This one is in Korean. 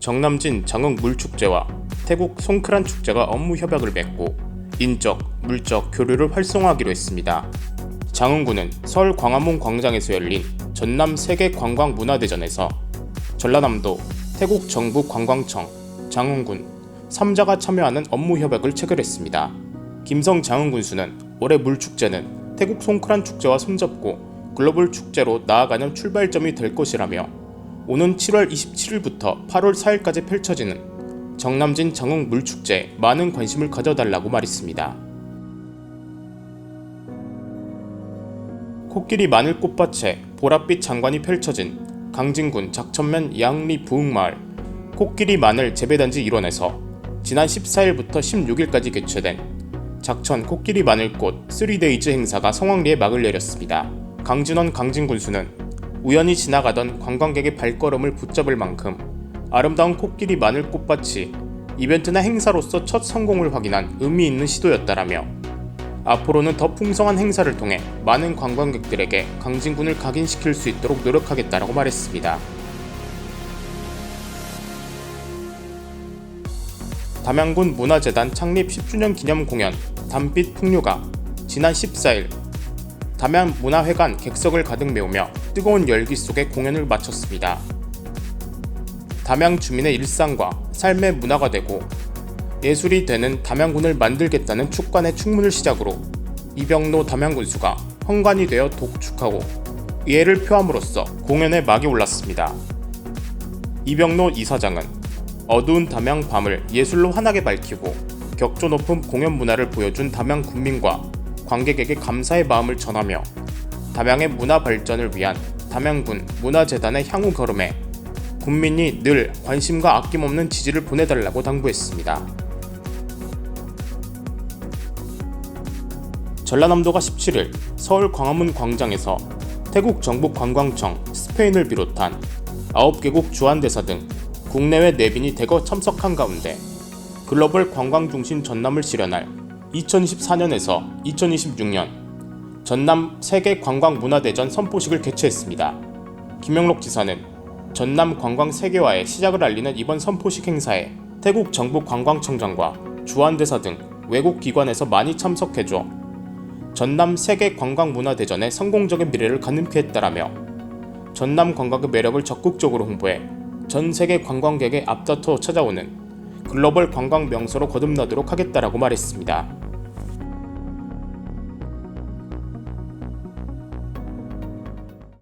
정남진 장흥 물축제와 태국 송크란 축제가 업무 협약을 맺고 인적, 물적 교류를 활성화하기로 했습니다. 장흥군은 서울 광화문 광장에서 열린 전남 세계 관광 문화대전에서 전라남도, 태국 정부 관광청, 장흥군 3자가 참여하는 업무 협약을 체결했습니다. 김성 장흥군수는 올해 물축제는 태국 송크란 축제와 손잡고 글로벌 축제로 나아가는 출발점이 될 것이라며 오는 7월 27일부터 8월 4일까지 펼쳐지는 정남진 장흥 물축제에 많은 관심을 가져달라고 말했습니다. 코끼리 마늘 꽃밭에 보랏빛 장관이 펼쳐진 강진군 작천면 양리 부흥마을 코끼리 마늘 재배단지 일원에서 지난 14일부터 16일까지 개최된 작천 코끼리 마늘꽃 3데이즈 행사가 성황리에 막을 내렸습니다. 강진원 강진군수는 우연히 지나가던 관광객의 발걸음을 붙잡을 만큼 아름다운 코끼리 마늘 꽃밭이 이벤트나 행사로서 첫 성공을 확인한 의미 있는 시도였다라며 앞으로는 더 풍성한 행사를 통해 많은 관광객들에게 강진군을 각인시킬 수 있도록 노력하겠다라고 말했습니다. 담양군 문화재단 창립 10주년 기념 공연 담빛 풍류가 지난 14일 담양 문화회관 객석을 가득 메우며 뜨거운 열기 속에 공연을 마쳤습니다. 담양 주민의 일상과 삶의 문화가 되고 예술이 되는 담양군을 만들겠다는 축관의 축문을 시작으로 이병로 담양군수가 헌관이 되어 독축하고 이해를 표함으로써 공연의 막이 올랐습니다. 이병로 이사장은 어두운 담양 밤을 예술로 환하게 밝히고 격조 높은 공연 문화를 보여준 담양 군민과 관객에게 감사의 마음을 전하며 담양의 문화 발전을 위한 담양군 문화재단의 향후 걸음에 국민이 늘 관심과 아낌없는 지지를 보내달라고 당부했습니다. 전라남도가 17일 서울 광화문 광장에서 태국 정부 관광청, 스페인을 비롯한 9개국 주한대사 등 국내외 내빈이 대거 참석한 가운데 글로벌 관광 중심 전남을 실현할 2024년에서 2026년 전남 세계 관광 문화대전 선포식을 개최했습니다. 김영록 지사는 전남 관광 세계화의 시작을 알리는 이번 선포식 행사에 태국 정부 관광청장과 주한대사 등 외국 기관에서 많이 참석해줘 전남 세계 관광 문화대전의 성공적인 미래를 가늠케 했다라며 전남 관광의 매력을 적극적으로 홍보해 전 세계 관광객의 앞다퉈 찾아오는 글로벌 관광 명소로 거듭나도록 하겠다라고 말했습니다.